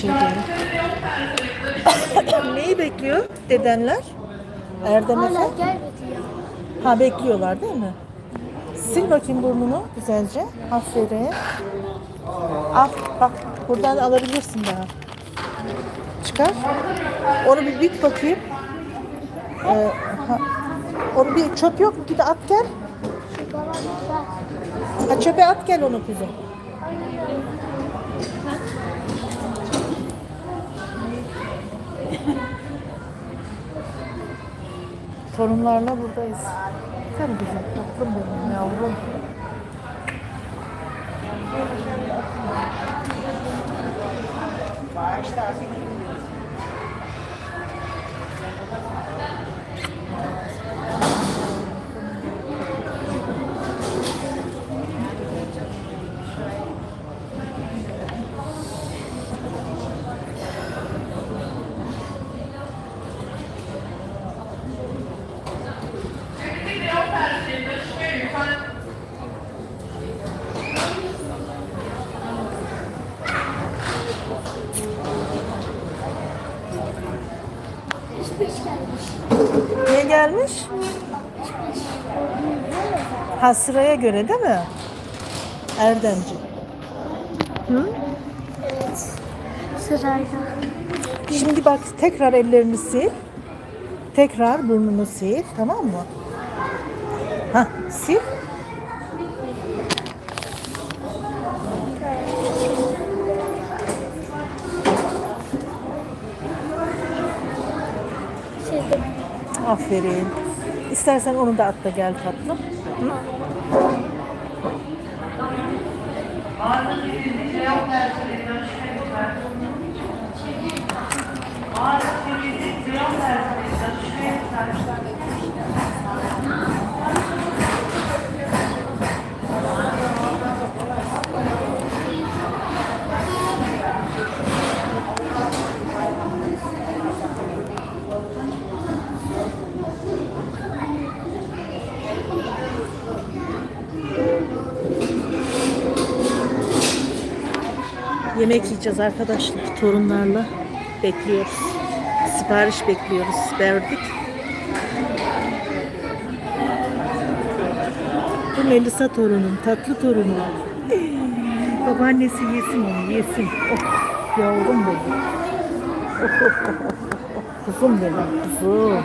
şey değil. Neyi bekliyor dedenler? Erdem Efe? Ha bekliyorlar değil mi? Sil bakayım burnunu güzelce. Aferin. Al bak buradan alabilirsin daha. Çıkar. Onu bir bük bakayım. Ee, ha, onu bir çöp yok mu? Git at gel. Ha, çöpe at gel onu kuzum. Torunlarla buradayız. Sen güzel tatlım benim yavrum. Gelmiş? Ha sıraya göre değil mi? Erdemci. Hı? Evet. Sırayla. Şimdi bak tekrar ellerini sil. Tekrar burnunu sil. Tamam mı? Ha sil. Aferin. İstersen onu da atla gel tatlım. Yemek yiyeceğiz arkadaşlar. Torunlarla bekliyoruz. Sipariş bekliyoruz. Verdik. Bu Melisa torunum, tatlı torunum. Babaannesi yesin onu, yesin. Oh, yavrum benim. Oh, oh, oh, oh. Kuzum benim, kuzum.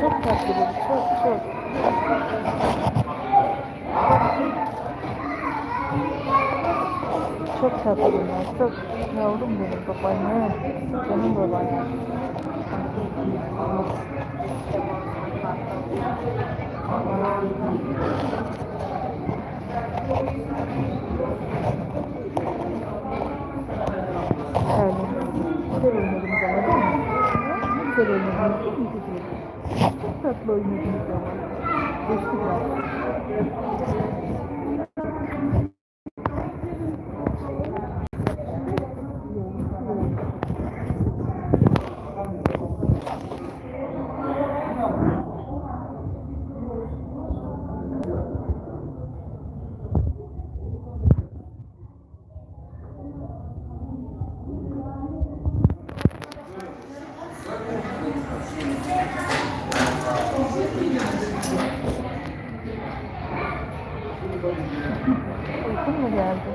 Çok tatlı çok çok. Çok tatlı bunlar, çok yavrum benim babaanne. Canım babaanne. Öyle. Güzel değil mi? Güzel kızım? Çok tatlı ama. Geçti Uykun mu geldi?